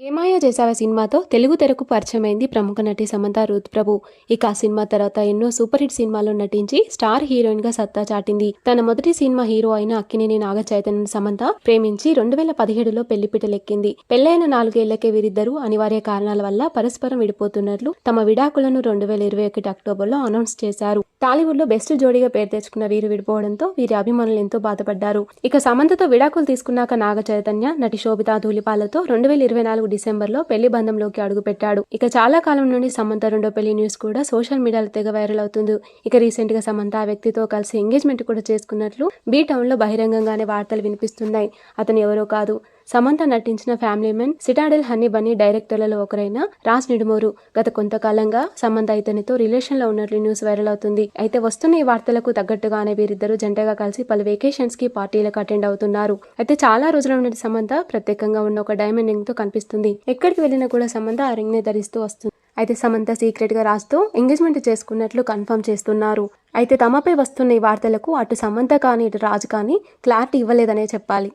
ఏమాయా చేసావా సినిమాతో? తెలుగు తెరకు పరిచయమైంది ప్రముఖ నటి సమంత రూత్ ప్రభు ఇక ఆ సినిమా తర్వాత ఎన్నో సూపర్ హిట్ సినిమాల్లో నటించి స్టార్ హీరోయిన్గా సత్తా చాటింది. తన మొదటి సినిమా హీరో అయిన అక్కినేని నాగ చైతన్య సమంత ప్రేమించి రెండు వేల పదిహేడులో పెళ్ళిపిటలెక్కింది పెళ్ళైన నాలుగేళ్ళకే వీరిద్దరూ అనివార్య కారణాల వల్ల పరస్పరం విడిపోతున్నట్లు తమ విడాకులను రెండు వేల ఇరవై ఒకటి అక్టోబర్లో అనౌన్స్ చేశారు. టాలీవుడ్లో బెస్ట్ జోడీగా పేరు తెచ్చుకున్న వీరు విడిపోవడంతో వీరి అభిమానులు ఎంతో బాధపడ్డారు. ఇక సమంతతో విడాకులు తీసుకున్నాక నాగ చైతన్య నటి శోభితా ధూలిపాలతో రెండు వేల ఇరవై నాలుగు డిసెంబర్లో పెళ్ళి బంధంలోకి అడుగుపెట్టాడు. ఇక చాలా కాలం నుండి సమంత రెండో పెళ్ళి న్యూస్ కూడా సోషల్ మీడియాలో తెగ వైరల్ అవుతుంది. ఇక రీసెంట్గా సమంత ఆ వ్యక్తితో కలిసి ఎంగేజ్మెంట్ కూడా చేసుకున్నట్లు బీ టౌన్లో బహిరంగంగానే వార్తలు వినిపిస్తున్నాయి. అతను ఎవరో కాదు. సమంత నటించిన family man citadel honey bunny డైరెక్టర్లలో ఒకరైన రాజ్ నిడుమూరు. గత కొంతకాలంగా సమంత ఇతనితో రిలేషన్లో ఉన్నట్లు న్యూస్ వైరల్ అవుతుంది. అయితే వస్తున్న ఈ వార్తలకు తగ్గట్టుగానే వీరిద్దరూ జంటగా కలిసి పలు వెకేషన్స్కి పార్టీలకు అటెండ్ అవుతున్నారు. అయితే చాలా రోజుల నుండి సమంత ప్రత్యేకంగా ఉన్న ఒక డైమండ్ రింగ్తో కనిపిస్తుంది. ఎక్కడికి వెళ్ళినా కూడా సమంత ఆ రింగ్ని ధరిస్తూ వస్తుంది అయితే సమంత సీక్రెట్గా రాస్తూ ఎంగేజ్మెంట్ చేసుకున్నట్లు కన్ఫర్మ్ చేస్తున్నారు. అయితే తమపై వస్తున్న ఈ వార్తలకు అటు సమంత కానీ ఇటు రాజు కానీ క్లారిటీ ఇవ్వలేదనే చెప్పాలి.